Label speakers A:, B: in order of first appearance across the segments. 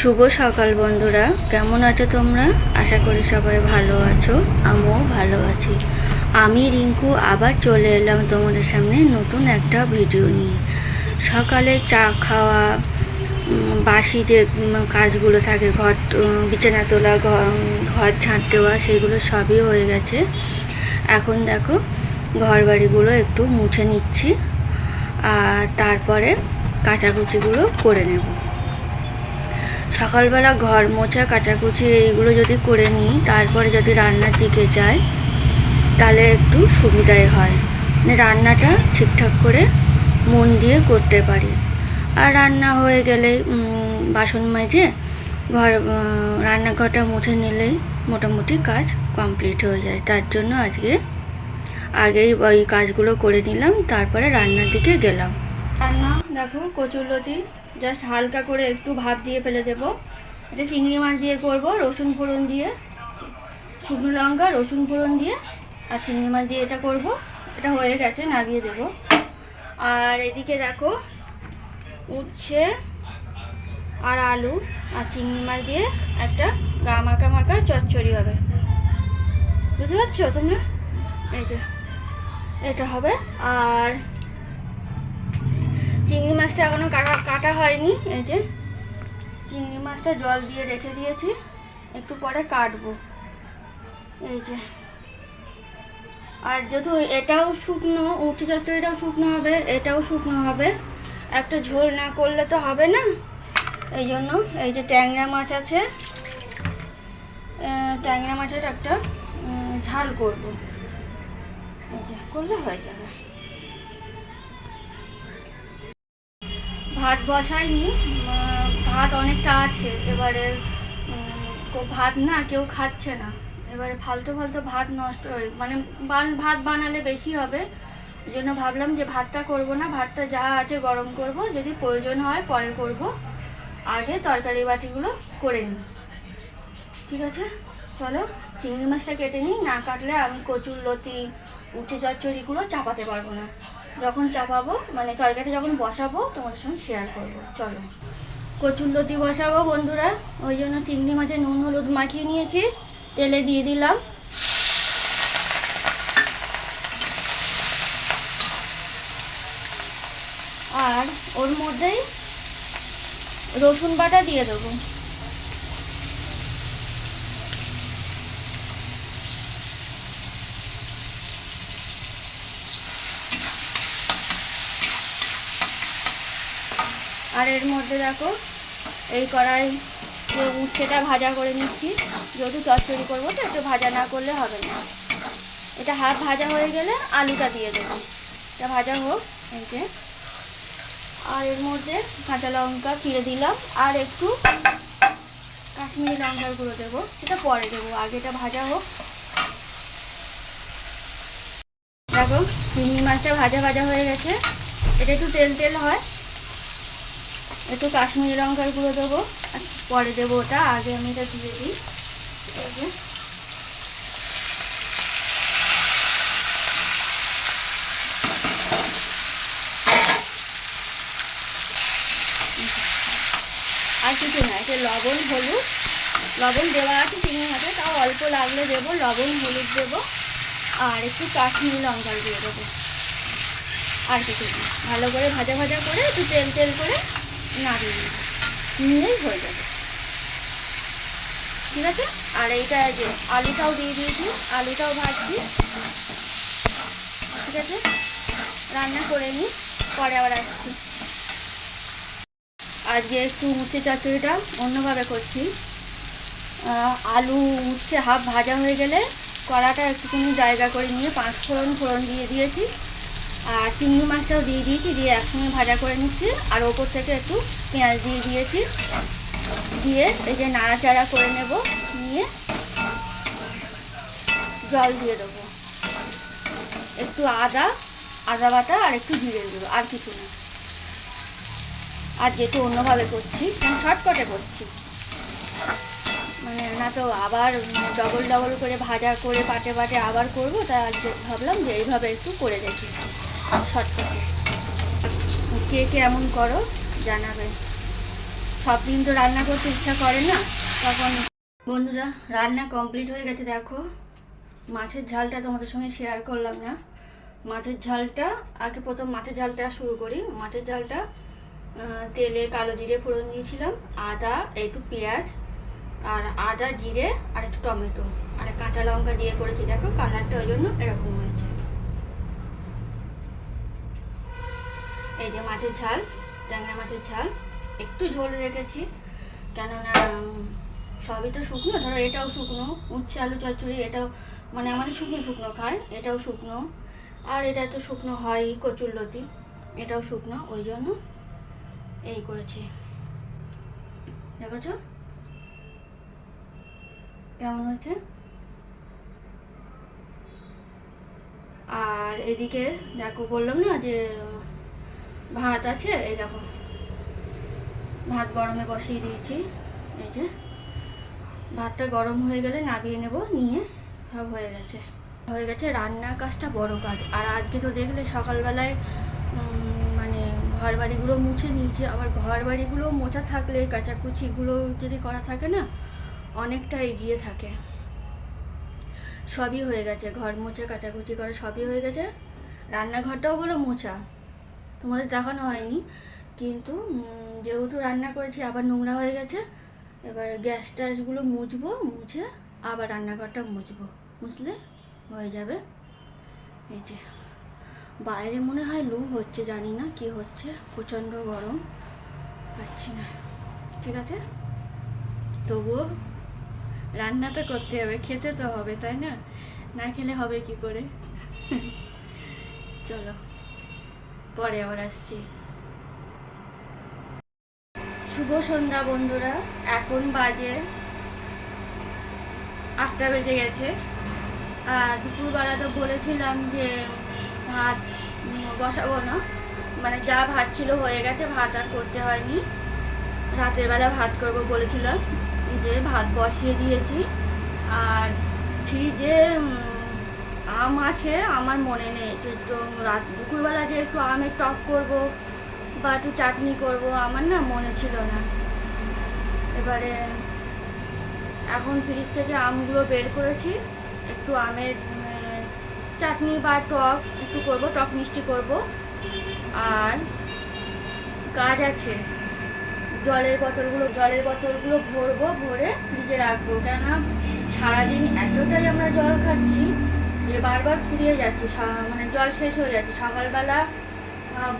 A: শুভ সকাল বন্ধুরা। কেমন আছো তোমরা? আশা করি সবাই ভালো আছো, আমিও ভালো আছি। আমি রিঙ্কু, আবার চলে এলাম তোমাদের সামনে নতুন একটা ভিডিও নিয়ে। সকালে চা খাওয়া বাসি যে কাজগুলো থাকে, ঘর বিছানা তোলা, ঘর ঝাঁট দেওয়া, সেগুলো সবই হয়ে গেছে। এখন দেখো ঘর বাড়িগুলো একটু মুছে নিচ্ছি, আর তারপরে কাচাকুচিগুলো করে নেব। সকালবেলা ঘর মোছা, কাচাকুচি এইগুলো যদি করে নিই, তারপরে যদি রান্নার দিকে যাই, তাহলে একটু সুবিধাই হয়। মানে রান্নাটা ঠিকঠাক করে মন দিয়ে করতে পারি। আর রান্না হয়ে গেলে বাসন মেজে ঘর রান্নাঘরটা মুছে নিলেই মোটামুটি কাজ কমপ্লিট হয়ে যায়। তার জন্য আজকে আগেই ওই কাজগুলো করে নিলাম, তারপরে রান্নার দিকে গেলাম। রান্না দেখো কচুরলতি জাস্ট হালকা করে একটু ভাপ দিয়ে ফেলে দেবো। এটা চিংড়ি মাছ দিয়ে করব, রসুন ফোড়ন দিয়ে, শুকনো লঙ্কা, রসুন ফোড়ন দিয়ে, আর চিংড়ি মাছ দিয়ে এটা করব। এটা হয়ে গেছে নামিয়ে দেব। আর এদিকে দেখো উচ্ছে আর আলু আর চিংড়ি মাছ দিয়ে একটা গা মাখা মাখা চচ্চড়ি হবে। বুঝতে পারছ তোমরা? এই যে, এটা হবে। আর চিংড়ি মাছটা এখনও কাটা কাটা হয়নি, এই যে। চিংড়ি মাছটা জল দিয়ে রেখে দিয়েছি, একটু পরে কাটবো। এই যে। আর যেহেতু এটাও শুকনো উঠি চচ্চড়িটাও শুকনো হবে, এটাও শুকনো হবে, একটা ঝোল না করলে তো হবে না। এই জন্য এই যে ট্যাংরা মাছ আছে ট্যাংরা মাছের একটা ঝাল করব। এই যে, করলে হয়ে যাবে। ভাত বসাইনি ভাত অনেকটা আছে, এবারে ভাত না কেউ খাচ্ছে না, এবারে ফালতু ফালতু ভাত নষ্ট হয়ে মানে ভাত বানালে বেশি হবে ওই জন্য ভাবলাম যে ভাতটা করব না, ভাতটা যা আছে গরম করব, যদি প্রয়োজন হয় পরে করব, আগে তরকারি বাটিগুলো করে নিই, ঠিক আছে? চলো, চিংড়ি মাছটা কেটে নিই, না কাটলে আমি কচুর লতি উঠে চচ্চড়িগুলো চাপাতে পারব না। যখন চাপাবো মানে তরকারিটা যখন বসাবো, তোমাদের সঙ্গে শেয়ার করব। চলো। কচুর লতি বসাবো বন্ধুরা। ওই জন্য চিংড়ি মাছের নুন, হলুদ মাখিয়ে নিয়েছি। তেলে দিয়ে দিলাম। আর ওর মধ্যেই রসুন বাটা দিয়ে দেবো। আর এর মধ্যে দেখো, এই কড়াই যে উচ্ছেটা ভাজা করে নিচ্ছি। যেহেতু চচ্চড়ি করব, তো একটু ভাজা না করলে হবে না। এটা হাফ ভাজা হয়ে গেলে আলুটা দিয়ে দেবো। এটা ভাজা হোক, এই যে। আর এর মধ্যে কাঁচা লঙ্কা চিড়ে দিলাম, আর একটু কাশ্মীরি লঙ্কার গুঁড়ো দেবো। সেটা পরে দেবো, আগে এটা ভাজা হোক। দেখো, চিংড়ি মাছটা ভাজা ভাজা হয়ে গেছে। এটা একটু তেল তেল হয়। একটু কাশ্মীরি লঙ্কার গুঁড়ো দেবো। পরে দেবো ওটা, আগে আমি এটা দিয়ে দিই। আর কিছু না এটা লবণ, হলুদ। লবণ দেওয়া আছে চিংড়ি মাছে তাও অল্প লাগলে দেবো। লবণ, হলুদ দেবো। আর একটু কাশ্মীরি লঙ্কার দিয়ে দেবো। আর কিছু ভালো করে ভাজা ভাজা করে একটু তেল তেল করে নাড়িয়ে নেব নিলেই হয়ে যাবে। ঠিক আছে? আর এইটা যে আলুটাও দিয়ে দিয়েছি, আলুটাও ভাজছি। ঠিক আছে? রান্না করে নিই পরে আবার আসছি। আজকে একটু উচ্ছে চচ্চড়িটা অন্যভাবে করছি। আলু উচ্ছে হাফ ভাজা হয়ে গেলে কড়াটা একটুখানি জায়গা করে নিয়ে পাঁচ ফোড়ন ফোড়ন দিয়ে দিয়েছি। আর চিংড়ি মাছটাও দিয়ে দিয়েছি, দিয়ে একসঙ্গে ভাজা করে নিচ্ছি। আর ওপর থেকে একটু পেঁয়াজ দিয়ে দিয়েছি। দিয়ে এই যে নাড়াচাড়া করে নেব, নিয়ে জল দিয়ে দেবো। একটু আদা আদা বাটা আর একটু জিরে দেবো আর কিছু না। আর যেহেতু অন্যভাবে করছি শর্টকাটে করছি। মানে না তো আবার ডবল ডবল করে ভাজা করে পাটে পাটে আবার করব, তাই আজকে ভাবলাম যে এইভাবে একটু করে দেখি। শর্টকাটে কে কে এমন করো, জানাবে। সব দিন তো রান্না করতে ইচ্ছা করে না। তখন বন্ধুরা, রান্না কমপ্লিট হয়ে গেছে, দেখো। মাছের ঝালটা তোমাদের সঙ্গে শেয়ার করলাম না। মাছের ঝালটা, আগে প্রথম মাছের ঝালটা শুরু করি। মাছের ঝালটা তেলে কালো জিরে ফোড়ন দিয়েছিলাম, আদা, একটু পেঁয়াজ, আর আদা, জিরে, আর একটু টমেটো। আর কাঁচা লঙ্কা দিয়ে করেছি, দেখো কালারটা ওই জন্য এরকম হয়েছে। এই যে মাছের ঝাল, ট্যাংরা মাছের ঝাল, একটু ঝোল রেখেছি, কেননা সবই তো শুকনো, ধরো এটাও শুকনো, উচ্ছে, আলু চচ্চড়ি, এটাও মানে আমাদের শুকনো শুকনো খায়, এটাও শুকনো, আর এটা তো শুকনো হয় কচুরলতি এটাও শুকনো, ওই জন্য এই করেছি। দেখেছ? কেমন হচ্ছে আর এদিকে, দেখো বললাম না যে ভাত আছে, এই দেখো। ভাত গরমে বসিয়ে দিয়েছি, এই যে। ভাতটা গরম হয়ে গেলে নামিয়ে নেব, নিয়ে সব হয়ে গেছে। হয়ে গেছে রান্নার কাজটা বড় কাজ। আর আজকে তো দেখলে সকালবেলায় মানে ঘর বাড়িগুলো মুছে নিয়েছে। আবার ঘর বাড়িগুলো মোছা থাকলে, কাচাকুচিগুলো যদি করা থাকে না, অনেকটা এগিয়ে থাকে। সবই হয়ে গেছে। ঘর মুছে, কাচাকুচি করা সবই হয়ে গেছে। রান্নাঘরটাও বলো মোছা। তোমাদের দেখানো হয়নি। কিন্তু যেহেতু রান্না করেছি, আবার নোংরা হয়ে গেছে, এবার গ্যাস ট্যাসগুলো মুছবো, মুছে আবার রান্নাঘরটা মুছবো। মুছলে হয়ে যাবে। এই যে, বাইরে মনে হয় লু হচ্ছে, জানি না কি হচ্ছে, প্রচণ্ড গরম, পাচ্ছি না। ঠিক আছে? তবুও রান্না তো করতে হবে, খেতে তো হবে, তাই না? না খেলে হবে কি করে? চলো। পরে আবার আসছি। শুভ সন্ধ্যা বন্ধুরা, এখন বাজে আটটা বেজে গেছে। আর দুপুরবেলা তো বলেছিলাম যে ভাত বসাবো না মানে যা ভাত ছিল হয়ে গেছে, ভাত আর করতে হয়নি। রাতের বেলা ভাত করব বলেছিলাম যে ভাত বসিয়ে দিয়েছি। আর ফ্রিজে আম আছে, আমার মনে নেই। তো রাত, দুপুরবেলা যে একটু আমের টক করব বা একটু চাটনি করব, আমার না মনে ছিল না। এবারে এখন ফ্রিজ থেকে আমগুলো বের করেছি। একটু আমের চাটনি বা টক একটু করব, টক মিষ্টি করব। আর কাজ আছে। জলের বোতলগুলো জলের বোতলগুলো ভরবো, ভরে ফ্রিজে রাখব। কেননা সারাদিন এতটাই আমরা জল খাচ্ছি যে বারবার ফুরিয়ে যাচ্ছে মানে জল শেষ হয়ে যাচ্ছে। সকালবেলা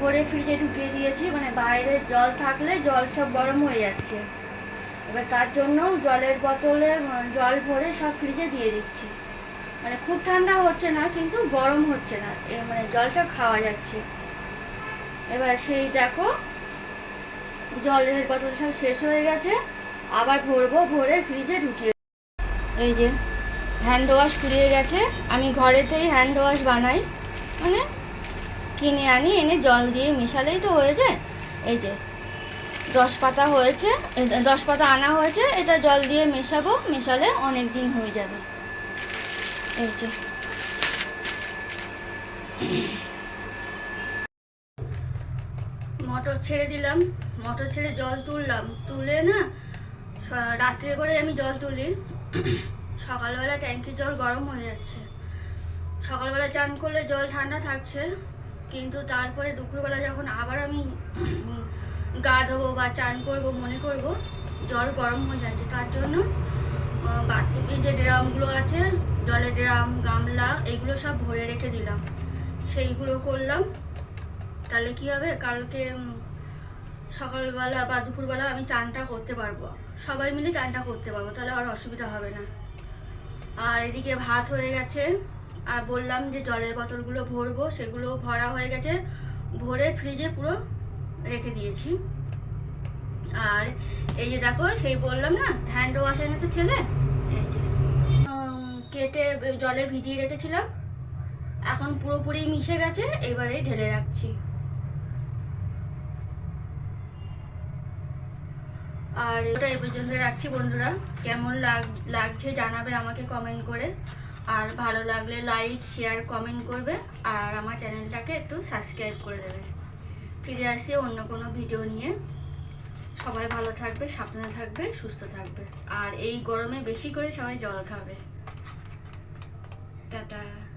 A: ভরে ফ্রিজে ঢুকিয়ে দিয়েছি মানে বাইরে জল থাকলে জল সব গরম হয়ে যাচ্ছে। এবার তার জন্য জলের বোতলে জল ভরে সব ফ্রিজে দিয়ে দিচ্ছি। মানে খুব ঠান্ডা হচ্ছে না, কিন্তু গরম হচ্ছে না মানে জলটা খাওয়া যাচ্ছে। এবার সেই দেখো, জলের বোতল সব শেষ হয়ে গেছে, আবার ভরবো, ভরে ফ্রিজে ঢুকিয়ে এই যে হ্যান্ড ওয়াশ ফুরিয়ে গেছে। আমি ঘরেতেই হ্যান্ড ওয়াশ বানাই। মানে কিনে আনি, এনে জল দিয়ে মেশালেই তো হয়ে যায় এই যে, দশ পাতা হয়েছে দশ পাতা আনা হয়েছে, এটা জল দিয়ে মেশাবো, মেশালে অনেক দিন হয়ে যাবে। এই যে। মটর ছেড়ে দিলাম, মটর ছেড়ে জল তুললাম। তুলে না রাত্রে করে আমি জল তুলি। সকালবেলা ট্যাঙ্কির জল গরম হয়ে যাচ্ছে। সকালবেলা চান করলে জল ঠান্ডা থাকছে, কিন্তু তারপরে দুপুরবেলা যখন আবার আমি গা ধোবো বা চান করব, মনে করব, জল গরম হয়ে যাচ্ছে। তার জন্য বাথরুমে যে ড্রামগুলো আছে, জলের ড্রাম, গামলা, এগুলো সব ভরে রেখে দিলাম। সেইগুলো করলাম। তাহলে কি হবে? কালকে সকালবেলা বা দুপুরবেলা আমি চানটা করতে পারব। সবাই মিলে চানটা করতে পারব, তাহলে আর অসুবিধা হবে না। আর এদিকে ভাত হয়ে গেছে। আর বললাম যে জলের বোতলগুলো ভরবো সেগুলো ভরা হয়ে গেছে। ভরে ফ্রিজে পুরো রেখে দিয়েছি। আর এই যে দেখো, সেই বললাম না হ্যান্ড ওয়াশ এনেছে ছেলে, এই যে। কেটে জলে ভিজিয়ে রেখেছিলাম। এখন পুরোপুরি মিশে গেছে, এবারে ঢেলে রাখছি। আর ওটা এই পর্যন্ত রাখছি বন্ধুরা। কেমন লাগ, লাগছে জানাবে আমাকে কমেন্ট করে। আর ভালো লাগলে লাইক শেয়ার কমেন্ট করবে। আর আমার চ্যানেলটাকে একটু সাবস্ক্রাইব করে দেবে। ফিরে আসছি অন্য কোনো ভিডিও নিয়ে। সবাই ভালো থাকবে, সাবধানে থাকবে, সুস্থ থাকবে। আর এই গরমে বেশি করে সবাই জল খাবে। টাটা।